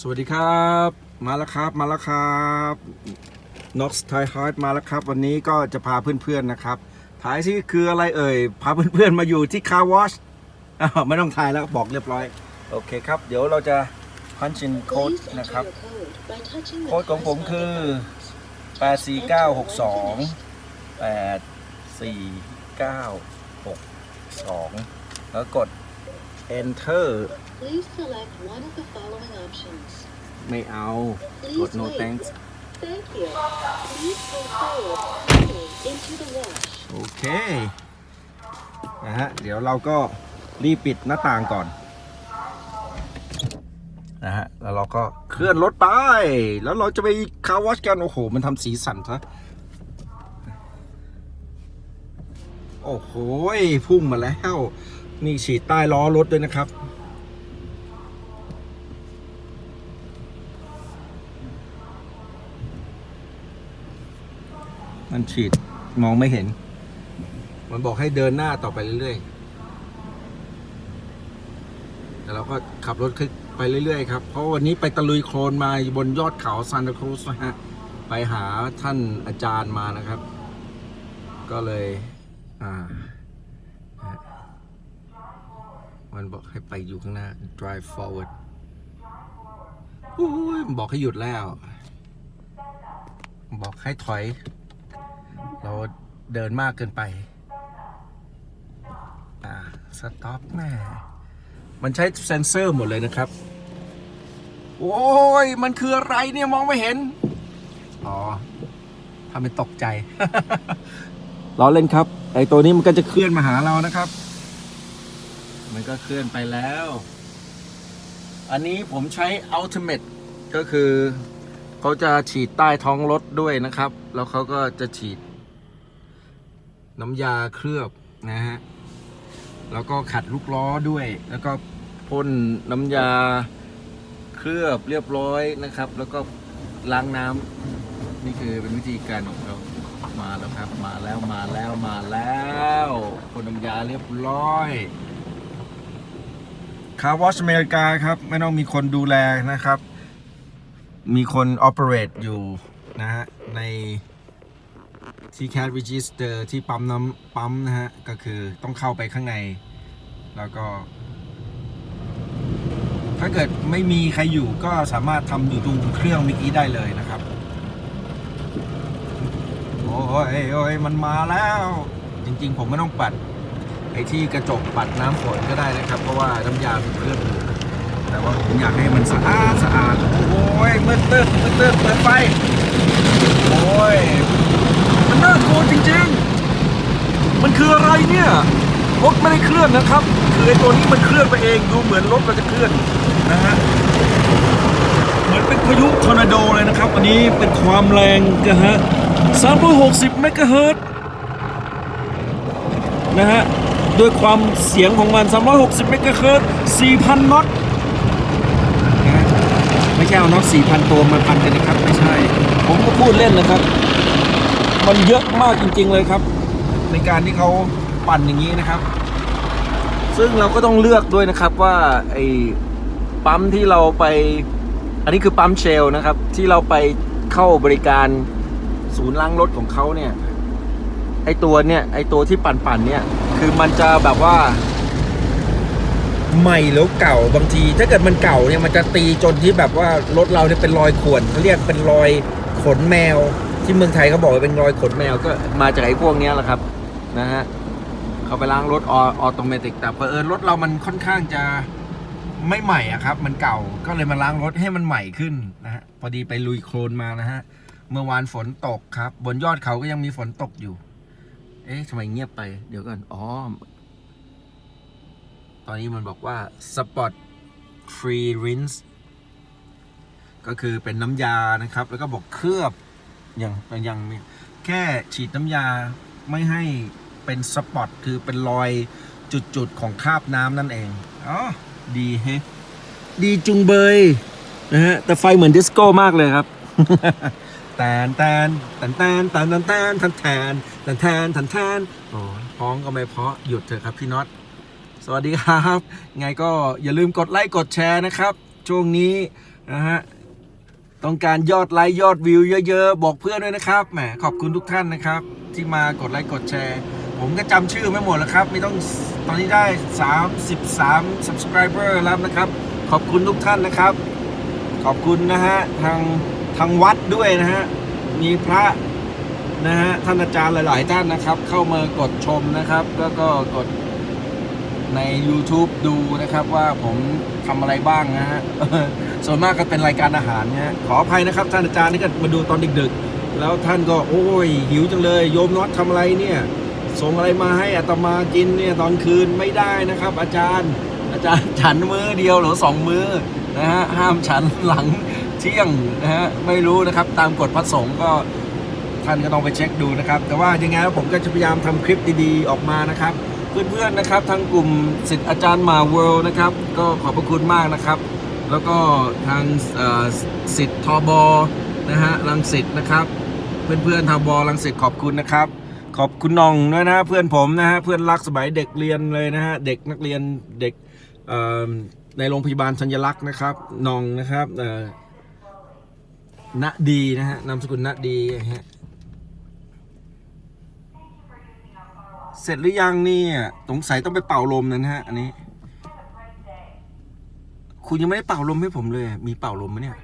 สวัสดีครับ มาแล้วครับมาแล้วครับน็อกสไทฮาร์ดมาแล้วครับ วันนี้ก็จะพาเพื่อนๆนะครับถ่ายที่คืออะไรเอ่ย พาเพื่อนๆมาอยู่ที่คาร์วอชไม่ต้องถ่ายแล้วบอกเรียบร้อย โอเคครับ เดี๋ยวเราจะพันชินโค้ดนะครับ โค้ดของผมคือ 84962 84962 แล้วกด enter Please select one of the following options. ไม่เอากด no thanks Thank you. Please go forward slowly into the wash. โอเคนะฮะเดี๋ยวเราก็รีบปิดหน้าต่างก่อนนะฮะแล้วเราก็เคลื่อนรถไป แล้วเราจะไปคาร์วอชกันโอ้โห มันทำสีสันซะโอ้โหพุ่งมาแล้ว นี่ฉีดใต้ล้อรถด้วยนะครับ มันฉีดมองไม่เห็น มันบอกให้เดินหน้าต่อไปเรื่อยๆ แต่เราก็ขับรถขึ้นไปเรื่อยๆครับ เพราะวันนี้ไปตะลุยโคลนมาบนยอดเขาซานตาครูสนะฮะ ไปหาท่านอาจารย์มานะครับ ก็เลย อ่าฮะ มันบอกให้ไปอยู่ข้างหน้า drive forward อุ้ยมันบอกให้หยุดแล้ว บอกให้ถอย เราเดินมากเกินไป อ่า สต็อปแม่ มันใช้เซนเซอร์หมดเลยนะครับ โอ้ย มันคืออะไรเนี่ยมองไม่เห็น อ๋อทำเป็นตกใจล้อเล่นครับ ไอตัวนี้มันก็จะเคลื่อนมาหาเรานะครับ มันก็เคลื่อนไปแล้ว อันนี้ผมใช้ Ultimate ก็คือเขาจะฉีดใต้ท้องรถด้วยนะครับ แล้วเขาก็จะฉีด น้ำยาเคลือบนะฮะ แล้วก็ขัดลูกล้อด้วย แล้วก็พ่นน้ำยาเคลือบเรียบร้อยนะครับ แล้วก็ล้างน้ำนี่คือเป็นวิธีการของเขามาแล้วครับ มาแล้วมาแล้วมาแล้วพ่นน้ำยาเรียบร้อย คาร์วอชอเมริกาครับ ไม่ต้องมีคนดูแลนะครับ มีคนออเปเรตอยู่นะฮะ ในที่ Cat Register ที่ปั๊มน้ำปั๊มนะฮะ ก็คือต้องเข้าไปข้างใน แล้วก็ ถ้าเกิดไม่มีใครอยู่ก็สามารถทำอยู่ตรงเครื่องเมื่อกี้ได้เลยนะครับ โอ้ยโอ้ยมันมาแล้ว จริง ๆ ผมไม่ต้องปัด ไอ้ที่กระจกปัดน้ำฝนก็ได้นะครับ เพราะว่าน้ำยาเป็นเครื่องอยู่แต่ว่าผมอยากให้มันสะอาดสะอาดโอ้ยมืดตึ๊ดมืดตึ๊ดเปิดไฟโอ้ยมันน่ากลัวจริงๆ มันคืออะไรเนี่ยรถไม่ได้เคลื่อนนะครับ คือไอ้ตัวนี้มันเคลื่อนไปเองดูเหมือนรถมันจะเคลื่อนนะฮะเหมือนเป็นพายุทอร์นาโดเลยนะครับ อันนี้เป็นความแรงนะฮะ360เมกะเฮิรตซ์นะฮะ ด้วยความเสียงของมัน 360 เมกะเฮิร์ต4,000 น็อตนะฮะไม่ใช่เอาน็อต 4,000 ตัวมาพันกันนะครับ ไม่ใช่ ผมก็พูดเล่นนะครับ มันเยอะมากจริง ๆ เลยครับ ในการที่เขาปั่นอย่างนี้นะครับ ซึ่งเราก็ต้องเลือกด้วยนะครับว่าไอ้ปั๊มที่เราไป อันนี้คือปั๊มเชลนะครับ ที่เราไปเข้าบริการศูนย์ล้างรถของเขาเนี่ย ไอตัวเนี่ยไอตัวที่ปั่นๆเนี่ย คือมันจะแบบว่า ใหม่แล้วเก่าบางที ถ้าเกิดมันเก่าเนี่ยมันจะตีจนที่แบบว่ารถเราเนี่ยเป็นรอยข่วนเขาเรียกเป็นรอยขนแมว ที่เมืองไทยเขาบอกว่าเป็นรอยขนแมวก็มาจากไอ้พวกเนี้ยแหละครับ นะฮะเขาไปล้างรถออโตเมติกแต่เผอิญรถเรามันค่อนข้างจะไม่ใหม่อะครับ มันเก่าก็เลยมาล้างรถให้มันใหม่ขึ้นนะฮะพอดีไปลุยโคลนมานะฮะเมื่อวานฝนตกครับ บนยอดเขาก็ยังมีฝนตกอยู่ เอ๊ะทำไมเงียบไป เดี๋ยวก่อน อ๋อ ตอนนี้มันบอกว่า Spot Free Rinse ก็คือเป็นน้ำยานะครับ แล้วก็บอกเคลือบอย่างอย่างแค่ฉีดน้ำยาไม่ให้เป็นสปอตคือเป็นรอยจุดๆ ของคราบน้ำนั่นเอง อ๋อ ดีเฮะดีจุงเบยนะฮะแต่ไฟเหมือนดิสโก้มากเลยครับ แตนแตนแตนแตนแตนแตนแตนทนแทนแตนแทนทันแทนโอ้พ้องก็ไม่เพาะหยุดเถอะครับพี่น็อตสวัสดีครับ ไงก็อย่าลืมกดไลค์กดแชร์นะครับ ช่วงนี้นะฮะต้องการยอดไลค์ยอดวิวเยอะๆ บอกเพื่อนด้วยนะครับแหมขอบคุณทุกท่านนะครับ ที่มากดไลค์กดแชร์ ผมก็จำชื่อไม่หมดแล้วครับ ไม่ต้องตอนนี้ได้ 33 subscriber แล้วนะครับ ขอบคุณทุกท่านนะครับ ขอบคุณนะฮะทาง ทางวัดด้วยนะฮะ มีพระนะฮะท่านอาจารย์หลาย ๆ ท่านนะครับ เข้ามากดชมนะครับ แล้วก็กดใน YouTube ดูนะครับว่าผมทำอะไรบ้างนะฮะ ส่วนมากก็เป็นรายการอาหารนะฮะขออภัยนะครับ ท่านอาจารย์นี่ก็มาดูตอนดึก ๆ แล้วท่านก็โอ้ย หิวจังเลย โยมน็อตทำอะไรเนี่ย ส่งอะไรมาให้อาตมากินเนี่ยตอนคืนไม่ได้นะครับ อาจารย์ อาจารย์ฉันมือเดียวหรือสองมือนะฮะห้ามฉันหลังเที่ยงนะฮะไม่รู้นะครับตามกฎพระสงฆ์ก็ท่านก็ต้องไปเช็คดูนะครับ แต่ว่ายังไงแล้วผมก็จะพยายามทำคลิปดีๆออกมานะครับ เพื่อนๆนะครับทางกลุ่มสิทธิ์อาจารย์มาเวิลด์นะครับ ก็ขอบพระคุณมากนะครับ แล้วก็ทางสิทธิ์ทบนะฮะรังสิตนะครับ เพื่อนๆทบรังสิตขอบคุณนะครับ ขอบคุณน้องด้วยนะเพื่อนผมนะฮะเพื่อนรักสมัยเด็กเรียนเลยนะฮะเด็กนักเรียนเด็ก ในโรงพยาบาลสัญลักษณ์นะครับน้องนะครับณดีนะฮะนามสกุลณดีฮะเสร็จหรือยังเนี่ยสงสัยต้องไปเป่าลมนะฮะอันนี้ คุณยังไม่ได้เป่าลมให้ผมเลย มีเป่าลมไหมเนี่ย